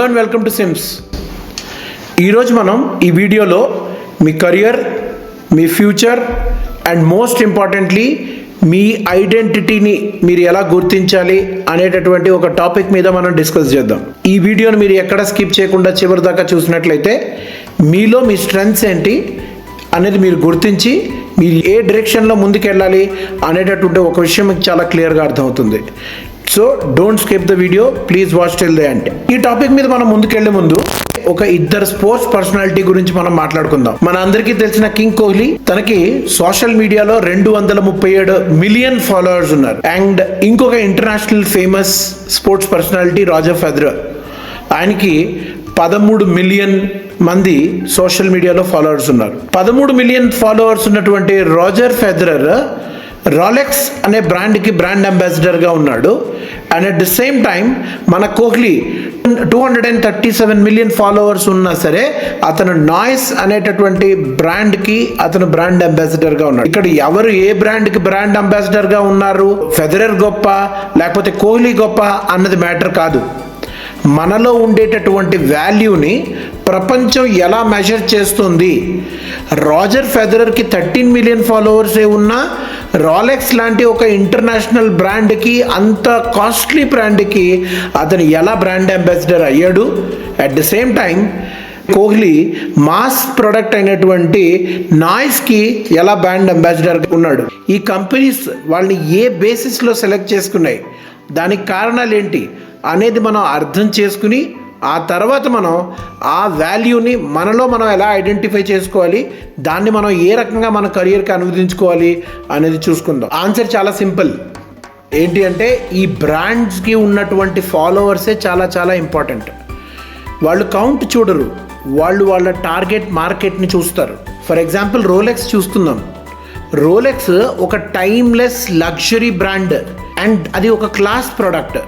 Hello and welcome to Sims ఈరోజు మనం ఈ వీడియోలో మీ కెరియర్ మీ ఫ్యూచర్ అండ్ మోస్ట్ ఇంపార్టెంట్లీ మీ ఐడెంటిటీని మీరు ఎలా గుర్తించాలి అనేటటువంటి ఒక టాపిక్ మీద మనం డిస్కస్ చేద్దాం. ఈ వీడియోని మీరు ఎక్కడ స్కిప్ చేయకుండా చివరి దాకా చూసినట్లయితే మీలో మీ స్ట్రెంగ్స్ ఏంటి అనేది మీరు గుర్తించి మీరు ఏ డైరెక్షన్లో ముందుకెళ్ళాలి అనేటటువంటి ఒక విషయం మీకు చాలా క్లియర్గా అర్థమవుతుంది. So don't skip the video please watch till the అంటే ఈ టాపిక్ మీద మనం ముందుకెళ్ళే ముందు ఒక ఇద్దరు స్పోర్ట్స్ పర్సనాలిటీ గురించి మనం మాట్లాడుకుందాం. మన అందరికీ తెలిసిన కింగ్ కోహ్లీ తనకి సోషల్ మీడియాలో రెండు వందల ముప్పై ఏడు మిలియన్ ఫాలోవర్స్ ఉన్నారు. అండ్ ఇంకొక international famous sports personality Roger Federer. ఆయనకి పదమూడు మిలియన్ మంది సోషల్ మీడియాలో ఫాలోవర్స్ ఉన్నారు. పదమూడు మిలియన్ ఫాలోవర్స్ ఉన్నటువంటి రాజర్ ఫెదరర్ రాలెక్స్ అనే బ్రాండ్కి బ్రాండ్ అంబాసిడర్గా ఉన్నాడు. And at the same time మన Kohli two hundred and thirty seven million followers ఉన్నా సరే అతను నాయిస్ అనేటటువంటి బ్రాండ్కి అతను బ్రాండ్ అంబాసిడర్గా ఉన్నాడు. ఇక్కడ ఎవరు ఏ బ్రాండ్కి బ్రాండ్ అంబాసిడర్గా ఉన్నారు? ఫెదరర్ గొప్ప లేకపోతే కోహ్లీ గొప్ప అన్నది మ్యాటర్ కాదు. మనలో ఉండేటటువంటి వాల్యూని ప్రపంచం ఎలా మెజర్ చేస్తుంది? రాజర్ ఫెదరర్కి థర్టీన్ మిలియన్ ఫాలోవర్సే ఉన్నా రాలెక్స్ లాంటి ఒక ఇంటర్నేషనల్ బ్రాండ్కి అంత కాస్ట్లీ బ్రాండ్కి అతను ఎలా బ్రాండ్ అంబాసిడర్ అయ్యాడు? At the same time Kohli mass product అయినటువంటి నాయిస్కి ఎలా బ్రాండ్ అంబాసిడర్ ఉన్నాడు? ఈ కంపెనీస్ వాళ్ళని ఏ బేసిస్లో సెలెక్ట్ చేసుకున్నాయి? దానికి కారణాలు ఏంటి? అనేది మనం అర్థం చేసుకుని ఆ తర్వాత మనం ఆ వాల్యూని మనలో మనం ఎలా ఐడెంటిఫై చేసుకోవాలి? దాన్ని మనం ఏ రకంగా మన కెరియర్కి అనువదించుకోవాలి అనేది చూసుకుందాం. ఆన్సర్ చాలా సింపుల్ ఏంటి అంటే ఈ బ్రాండ్స్కి ఉన్నటువంటి ఫాలోవర్సే చాలా చాలా ఇంపార్టెంట్ వాళ్ళు కౌంట్ చూడరు. వాళ్ళు వాళ్ళ టార్గెట్ మార్కెట్ని చూస్తారు. ఫర్ ఎగ్జాంపుల్ రోలెక్స్ చూస్తున్నాం. రోలెక్స్ ఒక టైమ్లెస్ లగ్జరీ బ్రాండ్ అండ్ అది ఒక క్లాస్ ప్రోడక్ట్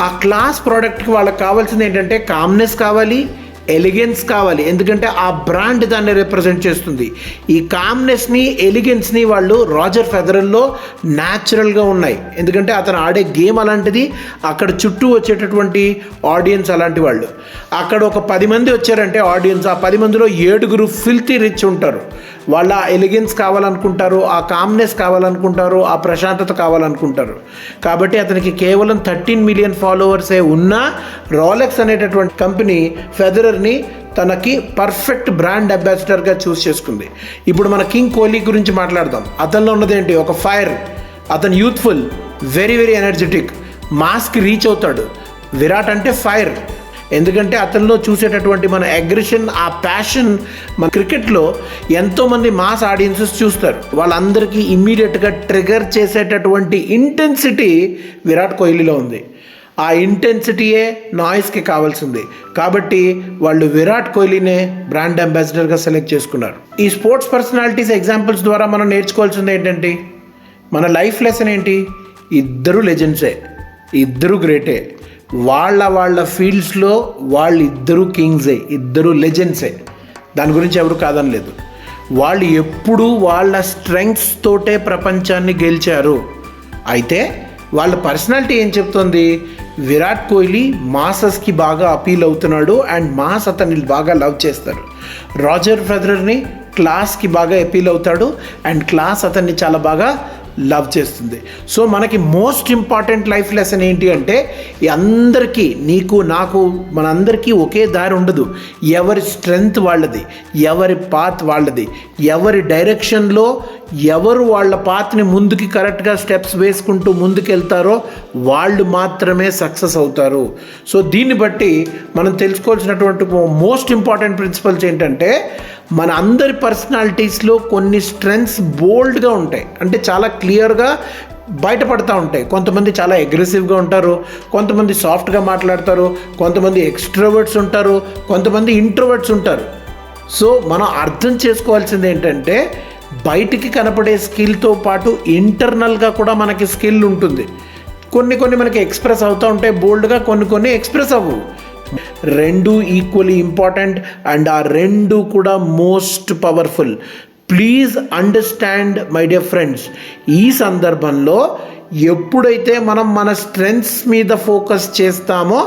ఆ క్లాస్ ప్రోడక్ట్కి వాళ్ళకి కావాల్సింది ఏంటంటే కామ్నెస్ కావాలి ఎలిగెన్స్ కావాలి. ఎందుకంటే ఆ బ్రాండ్ దాన్ని రిప్రజెంట్ చేస్తుంది. ఈ కామ్నెస్ని ఎలిగెన్స్ని వాళ్ళు రాజర్ ఫెదరల్లో న్యాచురల్గా ఉన్నాయి. ఎందుకంటే అతను ఆడే గేమ్ అలాంటిది అక్కడ చుట్టూ వచ్చేటటువంటి ఆడియన్స్ అలాంటి వాళ్ళు. అక్కడ ఒక పది మంది వచ్చారంటే ఆడియన్స్ ఆ పది మందిలో ఏడుగురు ఫిల్తీ రిచ్ ఉంటారు. వాళ్ళ ఎలిగెన్స్ కావాలనుకుంటారు ఆ కామ్నెస్ కావాలనుకుంటారు ఆ ప్రశాంతత కావాలనుకుంటారు. కాబట్టి అతనికి కేవలం థర్టీన్ మిలియన్ ఫాలోవర్సే ఉన్నా రాలెక్స్ అనేటటువంటి కంపెనీ ఫెదరర్ని తనకి పర్ఫెక్ట్ బ్రాండ్ అంబాసిడర్గా చూస్ చేసుకుంది. ఇప్పుడు మన కింగ్ కోహ్లీ గురించి మాట్లాడదాం. అతనిలో ఉన్నది ఏంటి ఒక ఫైర్ అతను youthful very very energetic mask reach అవుతాడు. విరాట్ అంటే ఫైర్ ఎందుకంటే అతనిలో చూసేటటువంటి మన అగ్రెషన్ ఆ ప్యాషన్ మన క్రికెట్లో ఎంతోమంది మాస్ ఆడియన్సెస్ చూస్తారు. వాళ్ళందరికీ ఇమ్మీడియట్గా ట్రిగర్ చేసేటటువంటి ఇంటెన్సిటీ విరాట్ కోహ్లీలో ఉంది. ఆ ఇంటెన్సిటీయే నాయిస్కి కావాల్సింది. కాబట్టి వాళ్ళు విరాట్ కోహ్లీనే బ్రాండ్ అంబాసిడర్గా సెలెక్ట్ చేసుకున్నారు. ఈ స్పోర్ట్స్ పర్సనాలిటీస్ ఎగ్జాంపుల్స్ ద్వారా మనం నేర్చుకోవాల్సింది ఏంటంటే మన లైఫ్ లెసన్ ఏంటి? ఇద్దరు లెజెండ్సే ఇద్దరు గ్రేటే వాళ్ళ వాళ్ళ ఫీల్డ్స్లో వాళ్ళు ఇద్దరు కింగ్సే ఇద్దరు లెజెండ్సే దాని గురించి ఎవరు కాదనలేదు. వాళ్ళు ఎప్పుడూ వాళ్ళ స్ట్రెంగ్స్ తోటే ప్రపంచాన్ని గెలిచారు. అయితే వాళ్ళ పర్సనాలిటీ ఏం చెప్తుంది? విరాట్ కోహ్లీ మాసస్కి బాగా అపీల్ అవుతున్నాడు అండ్ మాస్ అతన్ని బాగా లవ్ చేస్తారు రాజర్ ఫెదరర్ని క్లాస్కి బాగా అపీల్ అవుతాడు అండ్ క్లాస్ అతన్ని చాలా బాగా లవ్ చేస్తుంది. సో మనకి మోస్ట్ ఇంపార్టెంట్ లైఫ్ లెసన్ ఏంటి అంటే అందరికీ నీకు నాకు మనందరికీ ఒకే దారి ఉండదు. ఎవరి స్ట్రెంగ్త్ వాళ్ళది ఎవరి పాత్ వాళ్ళది ఎవరి డైరెక్షన్లో ఎవరు వాళ్ళ పాత్ని ముందుకి కరెక్ట్గా స్టెప్స్ వేసుకుంటూ ముందుకెళ్తారో వాళ్ళు మాత్రమే సక్సెస్ అవుతారు. సో దీన్ని బట్టి మనం తెలుసుకోవాల్సినటువంటి మోస్ట్ ఇంపార్టెంట్ ప్రిన్సిపల్స్ ఏంటంటే మన అందరి పర్సనాలిటీస్లో కొన్ని స్ట్రెంగ్స్ బోల్డ్గా ఉంటాయి. అంటే చాలా క్లియర్గా బయటపడతా ఉంటాయి. కొంతమంది చాలా అగ్రెసివ్గా ఉంటారు కొంతమంది సాఫ్ట్గా మాట్లాడతారు కొంతమంది ఎక్స్ట్రోవర్ట్స్ ఉంటారు కొంతమంది ఇంట్రోవర్ట్స్ ఉంటారు. సో మనం అర్థం చేసుకోవాల్సింది ఏంటంటే బయటికి కనపడే స్కిల్తో పాటు ఇంటర్నల్గా కూడా మనకి స్కిల్ ఉంటుంది. కొన్ని కొన్ని మనకి ఎక్స్ప్రెస్ అవుతూ ఉంటాయి బోల్డ్గా కొన్ని కొన్ని ఎక్స్ప్రెస్ అవ్వవు. రెండు ఈక్వలీ ఇంపార్టెంట్ అండ్ ఆ రెండు కూడా most powerful please understand my dear friends ఈ సందర్భంలో ఎప్పుడైతే మనం మన స్ట్రెంగ్స్ మీద ఫోకస్ చేస్తామో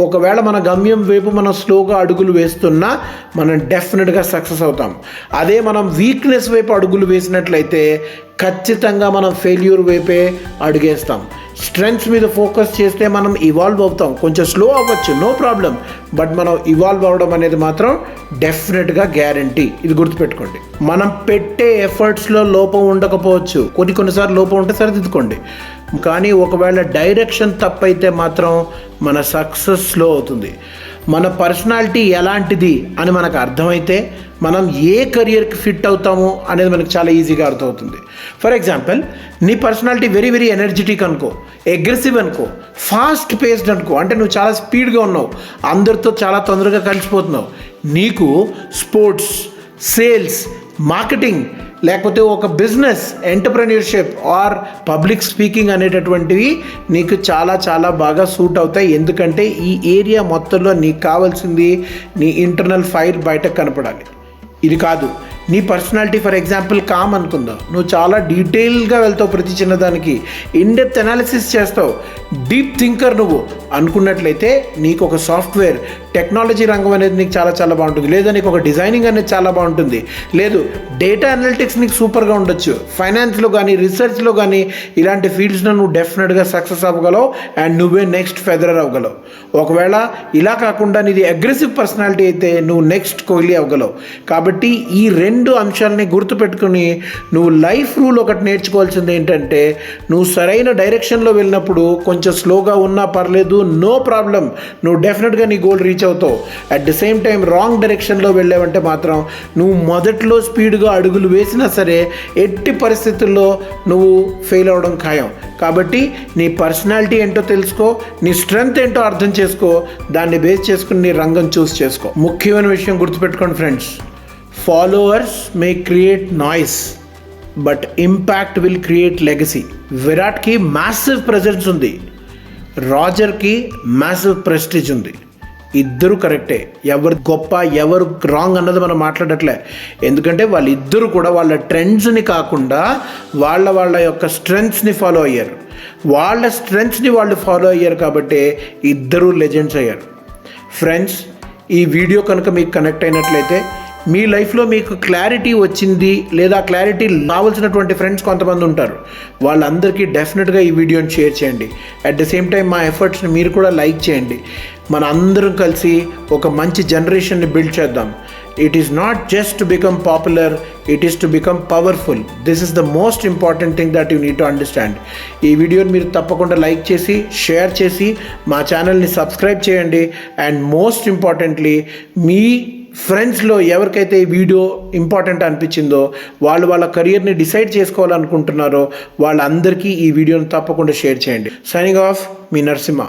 ఒకవేళ మన గమ్యం వైపు మనం స్లోగా అడుగులు వేస్తున్నా మనం డెఫినెట్గా సక్సెస్ అవుతాం. అదే మనం వీక్నెస్ వైపు అడుగులు వేసినట్లయితే ఖచ్చితంగా మనం ఫెయిల్యూర్ వైపే అడుగేస్తాం. స్ట్రెంగ్స్ మీద ఫోకస్ చేస్తే మనం ఇవాల్వ్ అవుతాం. కొంచెం స్లో అవ్వచ్చు నో ప్రాబ్లం. బట్ మనం ఇవాల్వ్ అవ్వడం అనేది మాత్రం డెఫినెట్గా గ్యారంటీ. ఇది గుర్తుపెట్టుకోండి. మనం పెట్టే ఎఫర్ట్స్లో లోపం ఉండకపోవచ్చు. కొన్ని కొన్నిసార్లు లోపం ఉంటే సరిదిద్దుకోండి. కానీ ఒకవేళ డైరెక్షన్ తప్పైతే మాత్రం మన సక్సెస్ స్లో అవుతుంది. మన పర్సనాలిటీ ఎలాంటిది అని మనకు అర్థమైతే మనం ఏ కెరియర్కి ఫిట్ అవుతాము అనేది మనకు చాలా ఈజీగా అర్థమవుతుంది. ఫర్ ఎగ్జాంపుల్ నీ పర్సనాలిటీ వెరీ వెరీ ఎనర్జెటిక్ అనుకో అగ్రెసివ్ అనుకో ఫాస్ట్ పేస్డ్ అనుకో అంటే నువ్వు చాలా స్పీడ్గా ఉన్నావు అందరితో చాలా తొందరగా కలిసిపోతున్నావు. నీకు స్పోర్ట్స్ సేల్స్ మార్కెటింగ్ లేకపోతే ఒక business entrepreneurship or public speaking అనేటటువంటివి నీకు చాలా చాలా బాగా సూట్ అవుతాయి. ఎందుకంటే ఈ ఏరియా మొత్తంలో నీకు కావాల్సింది నీ ఇంటర్నల్ ఫైర్ బయటకు కనపడాలి. ఇది కాదు. నీ పర్సనాలిటీ ఫర్ ఎగ్జాంపుల్ కామ్ అనుకుందాం. నువ్వు చాలా డీటెయిల్గా వెళ్తావు ప్రతి చిన్నదానికి. ఇన్డెప్త్ అనాలిసిస్ చేస్తావు. డీప్ థింకర్ నువ్వు. అనుకున్నట్లయితే నీకు ఒక సాఫ్ట్వేర్ టెక్నాలజీ రంగం అనేది నీకు చాలా చాలా బాగుంటుంది. లేదా నీకు ఒక డిజైనింగ్ అనేది చాలా బాగుంటుంది. లేదు డేటా అనలిటిక్స్ నీకు సూపర్గా ఉండొచ్చు. ఫైనాన్స్లో కానీ రీసెర్చ్లో కానీ ఇలాంటి ఫీల్డ్స్లో నువ్వు డెఫినెట్గా సక్సెస్ అవ్వగలవు అండ్ నువ్వే నెక్స్ట్ ఫెదరర్ అవ్వగలవు. ఒకవేళ ఇలా కాకుండా నీది అగ్రెసివ్ పర్సనాలిటీ అయితే నువ్వు నెక్స్ట్ కోహ్లీ అవ్వగలవు. కాబట్టి ఈ రెండు రెండు అంశాలని గుర్తుపెట్టుకుని నువ్వు లైఫ్ రూల్ ఒకటి నేర్చుకోవాల్సింది ఏంటంటే నువ్వు సరైన డైరెక్షన్లో వెళ్ళినప్పుడు కొంచెం స్లోగా ఉన్నా పర్లేదు నో ప్రాబ్లం. నువ్వు డెఫినెట్గా నీ గోల్ రీచ్ అవుతావు. At the same time wrong డైరెక్షన్లో వెళ్ళావంటే మాత్రం నువ్వు మొదట్లో స్పీడ్గా అడుగులు వేసినా సరే ఎట్టి పరిస్థితుల్లో నువ్వు ఫెయిల్ అవ్వడం ఖాయం. కాబట్టి నీ పర్సనాలిటీ ఏంటో తెలుసుకో నీ స్ట్రెంగ్త్ ఏంటో అర్థం చేసుకో దాన్ని బేస్ చేసుకుని నీ రంగం చూస్ చేసుకో. ముఖ్యమైన విషయం గుర్తుపెట్టుకోండి friends followers may create noise but impact will create legacy విరాట్కి massive presence ఉంది. రాజర్కి మ్యాసివ్ ప్రెస్టీజ్ ఉంది. ఇద్దరు కరెక్టే. ఎవరు గొప్ప ఎవరు రాంగ్ అన్నది మనం మాట్లాడట్లే. ఎందుకంటే వాళ్ళిద్దరు కూడా వాళ్ళ ట్రెండ్స్ని కాకుండా వాళ్ళ వాళ్ళ యొక్క స్ట్రెంగ్స్ని ఫాలో అయ్యారు. వాళ్ళ స్ట్రెంగ్స్ని వాళ్ళు ఫాలో అయ్యారు కాబట్టి ఇద్దరు లెజెండ్స్ అయ్యారు. ఫ్రెండ్స్ ఈ వీడియో కనుక మీకు కనెక్ట్ అయినట్లయితే మీ లైఫ్లో మీకు క్లారిటీ వచ్చింది లేదా క్లారిటీ రావాల్సినటువంటి ఫ్రెండ్స్ కొంతమంది ఉంటారు. వాళ్ళందరికీ డెఫినెట్గా ఈ వీడియోని షేర్ చేయండి. అట్ ద సేమ్ టైం మా ఎఫర్ట్స్ని మీరు కూడా లైక్ చేయండి. మన అందరం కలిసి ఒక మంచి జనరేషన్ని బిల్డ్ చేద్దాం. It is not just to become popular it is to become powerful this is the most important thing that you need to understand ఈ వీడియోని మీరు తప్పకుండా లైక్ చేసి షేర్ చేసి మా ఛానల్ని సబ్స్క్రైబ్ చేయండి. అండ్ మోస్ట్ ఇంపార్టెంట్లీ మీ ఫ్రెండ్స్లో ఎవరికైతే ఈ వీడియో ఇంపార్టెంట్ అనిపించిందో వాళ్ళు వాళ్ళ కెరియర్ని డిసైడ్ చేసుకోవాలనుకుంటున్నారో వాళ్ళందరికీ ఈ వీడియోని తప్పకుండా షేర్ చేయండి. సైనింగ్ ఆఫ్ మీ నరసింహ.